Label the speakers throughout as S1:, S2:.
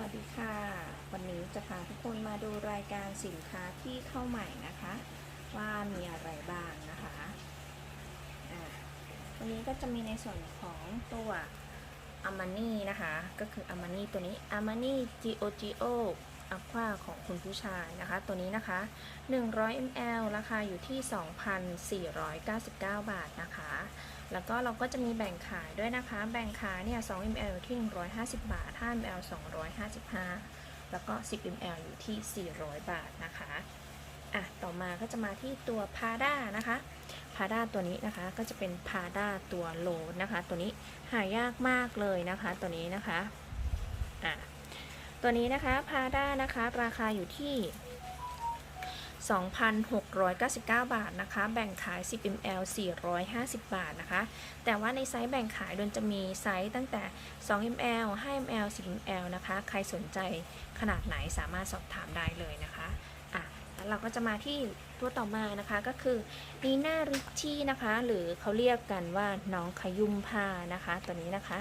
S1: วัสดีค่ะ วันนี้จะพาทุกคนมาดูรายการสินค้าที่เข้าใหม่นะคะ ว่ามีอะไรบ้างนะคะวันนี้ก็จะมีในส่วนของตัวอามานี่นะคะ ก็คืออามานี่ตัวนี้อามานี่ Gio Gio Aqua ของคุณผู้ชายนะคะ ตัวนี้นะคะ 100 ml ราคาอยู่ที่ 2,499 บาทนะคะ แล้วก็เราก็จะมีแบ่งขายด้วยนะคะ แบ่งขายเนี่ย 2 ml อยู่ที่ 150 บาท 5 ml 255 แล้วก็ 10 ml อยู่ที่ 400 บาทนะคะอะต่อมาก็จะมาที่ตัวพาด้านะคะพาด้าตัวนี้นะคะก็จะเป็นพาด้าตัวโลนะคะ ตัวนี้หายากมากเลยนะคะ ตัวนี้นะคะอะ ตัวนี้นะคะพาด้านะคะ ราคาอยู่ที่ 2,699 บาทนะคะ แบ่งขาย 10 ml 450 บาทนะคะ แต่ว่าในไซส์แบ่งขายโดนจะมีไซส์ตั้งแต่ 2 ml 5 ml 10 ml นะคะ ใครสนใจขนาดไหนสามารถสอบถามได้เลยนะคะอะแล้วเราก็จะมาที่ตัวต่อมานะคะก็คือนีน่าริชชี่นะคะ หรือเขาเรียกกันว่าน้องขยุมผ้านะคะ ตัวนี้นะคะ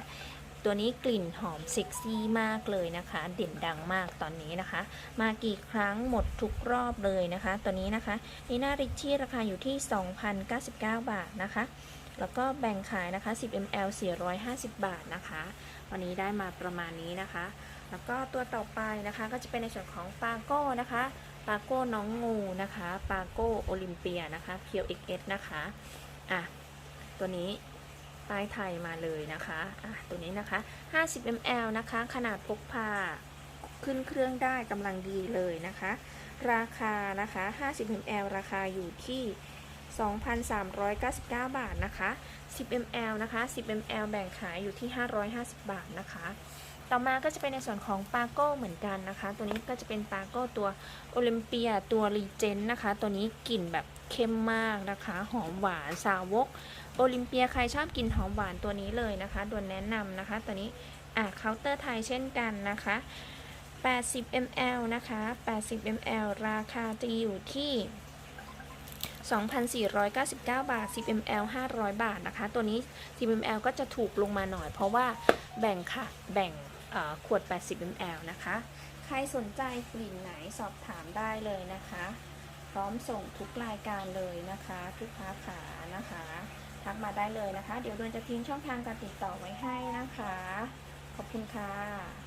S1: ตัวนี้กลิ่นหอมเซ็กซี่มากเลยนะคะ เด่นดังมากตอนนี้นะคะ มากี่ครั้งหมดทุกรอบเลยนะคะ ตัวนี้นะคะนีน่าริชชี่ราคาอยู่ที่ 2,099 บาทนะคะ แล้วก็แบ่งขายนะคะ 10 ml 450 บาทนะคะ วันนี้ได้มาประมาณนี้นะคะ แล้วก็ตัวต่อไปนะคะก็จะเป็นในส่วนของปาโก้นะคะปาโก้น้องงูนะคะปาโก้โอลิมเปียนะคะเพียว XS นะคะ อะ ตัวนี้ ป้ายไทยมาเลยนะคะะตัวนี้นะคะ 50 ml นะคะ ขนาดพกพา ขึ้นเครื่องได้กำลังดีเลยนะคะ ราคานะคะ 50 ml ราคาอยู่ที่ 2,399 บาทนะคะ 10 ml นะคะ 10 ml แบ่งขายอยู่ที่ 550 บาทนะคะ ต่อมาก็จะเป็นในส่วนของปาโก้เหมือนกันนะคะ ตัวนี้ก็จะเป็นปาโก้ตัวโอลิมเปียตัวรีเจนนะคะ ตัวนี้กลิ่นแบบเข้มมากนะคะ หอมหวานสาวก โอลิมเปียใครชอบกินหอมหวานตัวนี้เลยนะคะโดนแนะนำนะคะ ตัวนี้อะเคาน์เตอร์ไทยเช่นกันนะคะ 80 ml นะคะ 80 ml ราคาจะอยู่ที่2,499 บาท 10 ml 500 บาทนะคะ ตัวนี้ 10 ml ก็จะถูกลงมาหน่อย เพราะว่าแบ่งค่ะ แบ่ง ขวด 80 ml นะคะ ใครสนใจกลิ่นไหนสอบถามได้เลยนะคะ พร้อมส่งทุกรายการเลยนะคะ ทุกค้าขานะคะ ทักมาได้เลยนะคะ เดี๋ยวดวนจะทิ้งช่องทางการติดต่อไว้ให้นะคะ ขอบคุณค่ะ